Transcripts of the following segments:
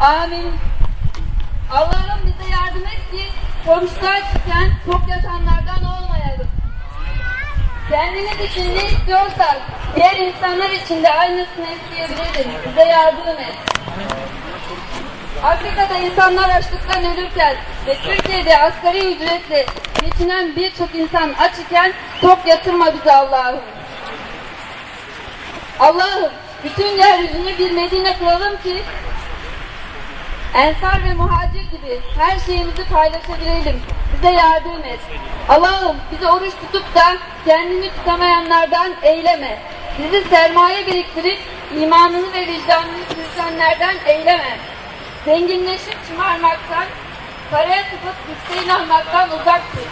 Amin. Allah'ım bize yardım et ki komşular çıkan çok yatanlardan olmayalım. Kendimiz için ne istiyorsak diğer insanlar için de aynısını isteyebiliriz. Bize yardım et. Afrika'da insanlar açlıktan ölürken ve Türkiye'de asgari ücretle geçinen birçok insan aç iken tok yatırma bizi Allah'ım. Allah'ım bütün yeryüzüne bir Medine kılalım ki Ensar ve muhacir gibi her şeyimizi paylaşabilelim. Bize yardım et. Allah'ım bizi oruç tutup da kendini tutamayanlardan eyleme. Bizi sermaye biriktirip imanını ve vicdanını sürdürenlerden eyleme. Zenginleşip şımarmaktan, paraya tıkıp yükseğini almaktan uzak tut.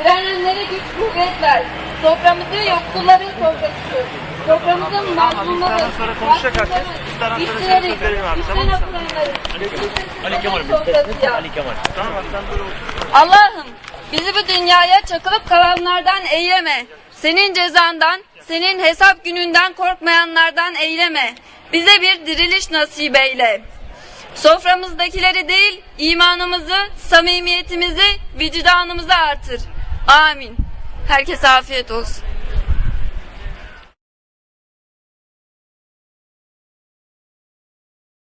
Direnenlere güç kuvvet ver. Soframızı yoksulların sofrası. Soframızın mazlumları, sonra işçileri, işten atılanları, Ali Kemal. Ali Kemal. Allah'ım bizi bu dünyaya çakılıp kalanlardan eyleme. Senin cezandan, senin hesap gününden korkmayanlardan eyleme. Bize bir diriliş nasip eyle. Soframızdakileri değil, imanımızı, samimiyetimizi, vicdanımızı artır. Amin. Herkese afiyet olsun.